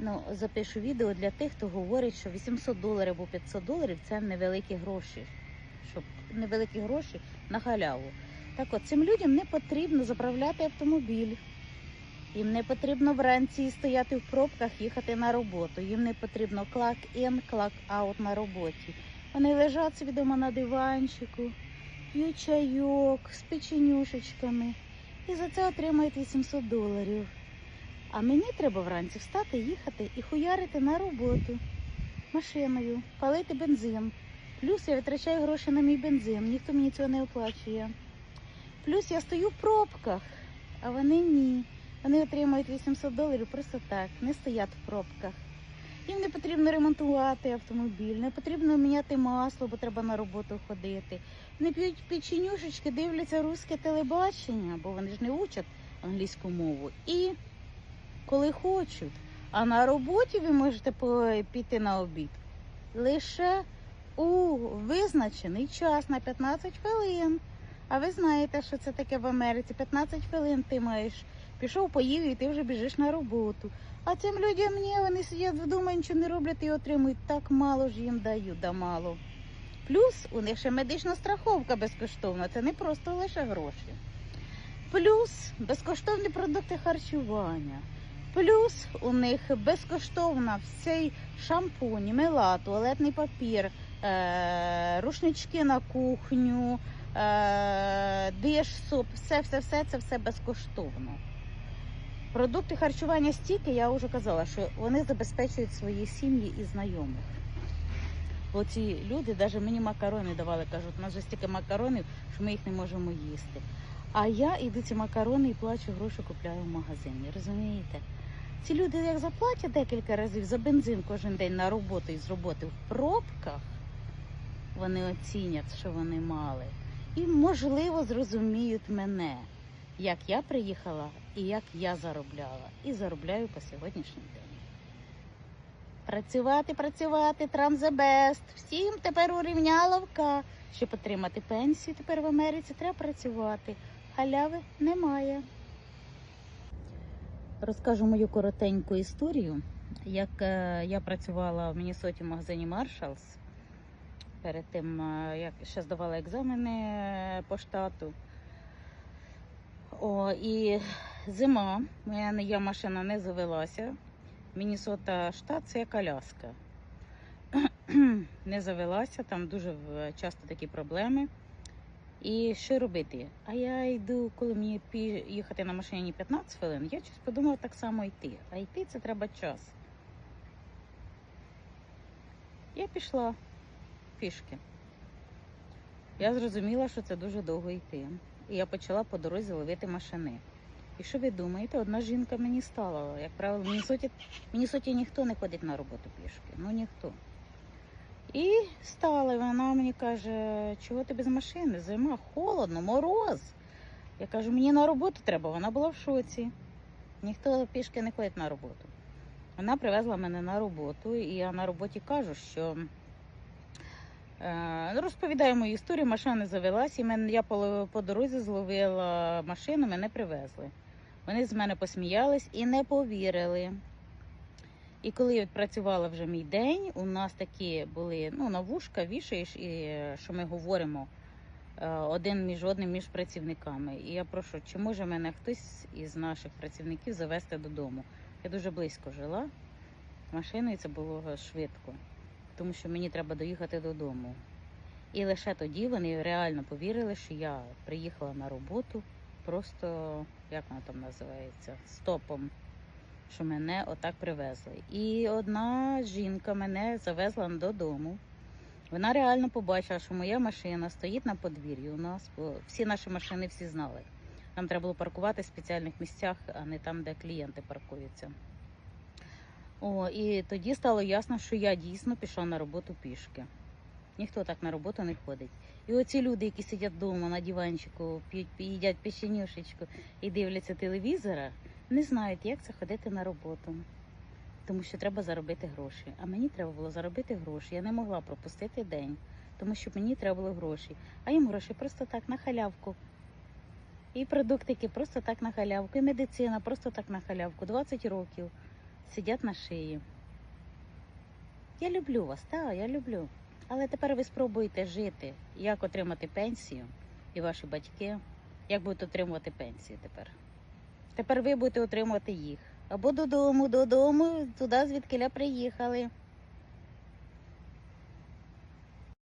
Ну, запишу відео для тих, хто говорить, що 800 доларів або 500 доларів це невеликі гроші. Щоб невеликі гроші на халяву. Так от цим людям не потрібно заправляти автомобіль. Їм не потрібно вранці стояти в пробках, їхати на роботу. Їм не потрібно клак-ін, клак-аут на роботі. Вони лежать собі вдома на диванчику, п'ють чайок з печенюшечками і за це отримують 800 доларів. А мені треба вранці встати, їхати і хуярити на роботу машиною, палити бензин. Плюс я витрачаю гроші на мій бензин, ніхто мені цього не оплачує. Плюс я стою в пробках, а вони ні. Вони отримують 800 доларів просто так, не стоять в пробках. Їм не потрібно ремонтувати автомобіль, не потрібно міняти масло, бо треба на роботу ходити. Вони п'ють печенюшечки, дивляться руське телебачення, бо вони ж не учать англійську мову. І коли хочуть. А на роботі ви можете піти на обід лише у визначений час на 15 хвилин. А ви знаєте, що це таке в Америці? 15 хвилин ти маєш. Пішов, поїв і ти вже біжиш на роботу. А цим людям ні, вони сидять вдома, нічого не роблять і отримують так мало ж їм дають, да мало. Плюс у них ще медична страховка безкоштовна, це не просто лише гроші. Плюс безкоштовні продукти харчування. Плюс у них безкоштовна всей шампунь, мила, туалетний папір, е- рушнички на кухню, е- диш, суп, все, все, все це все безкоштовно. Продукти харчування стільки, я вже казала, що вони забезпечують свої сім'ї і знайомих. Оці люди навіть мені макарони давали, кажуть, у нас же стільки макаронів, що ми їх не можемо їсти. А я іду ці макарони і плачу гроші, купляю в магазині. Розумієте? Ці люди, як заплатять декілька разів за бензин кожен день на роботу і з роботи в пробках, вони оцінять, що вони мали. І, можливо, зрозуміють мене, як я приїхала і як я заробляла. І заробляю по сьогоднішній день. Працювати, працювати, best. Всім тепер урівняловка. Щоб отримати пенсію тепер в Америці, треба працювати. Халяви немає. Розкажу мою коротеньку історію. Як е, я працювала в Міннесоті в магазині Marshalls, перед тим, е, як ще здавала екзамени е, по штату. О, і зима, моя я машина не завелася. Міннесота штат це як Аляска. не завелася, там дуже часто такі проблеми. І що робити? А я йду, коли мені їхати на машині 15 хвилин, я щось подумала так само йти. А йти це треба час. Я пішла пішки. Я зрозуміла, що це дуже довго йти. І я почала по дорозі ловити машини. І що ви думаєте, одна жінка мені стала. Як правило, в Міннесоті, в Міннесоті ніхто не ходить на роботу пішки. Ну ніхто. І стала, і вона мені каже, чого ти без машини? Зима, холодно, мороз. Я кажу, мені на роботу треба. Вона була в шоці. Ніхто пішки не ходить на роботу. Вона привезла мене на роботу, і я на роботі кажу, що е, розповідаю мою історію, машина не завелась, і мене, я по, по дорозі зловила машину, мене привезли. Вони з мене посміялись і не повірили. І коли я відпрацювала вже мій день, у нас такі були ну, на вішаєш, і що ми говоримо е, один між одним між працівниками. І я прошу, чи може мене хтось із наших працівників завести додому? Я дуже близько жила машиною, це було швидко, тому що мені треба доїхати додому. І лише тоді вони реально повірили, що я приїхала на роботу просто, як вона там називається, стопом що мене отак привезли. І одна жінка мене завезла додому. Вона реально побачила, що моя машина стоїть на подвір'ї у нас, бо всі наші машини всі знали. Нам треба було паркувати в спеціальних місцях, а не там, де клієнти паркуються. О, і тоді стало ясно, що я дійсно пішла на роботу пішки. Ніхто так на роботу не ходить. І оці люди, які сидять вдома на диванчику, п'ють, їдять печенюшечку і дивляться телевізора, не знають, як це ходити на роботу, тому що треба заробити гроші. А мені треба було заробити гроші. Я не могла пропустити день, тому що мені треба було гроші. А їм гроші просто так на халявку. І продуктики просто так на халявку, і медицина просто так на халявку. 20 років сидять на шиї. Я люблю вас, так, я люблю. Але тепер ви спробуєте жити, як отримати пенсію і ваші батьки, як будуть отримувати пенсію тепер. Тепер ви будете отримувати їх. Або додому, додому, туди звідки приїхали.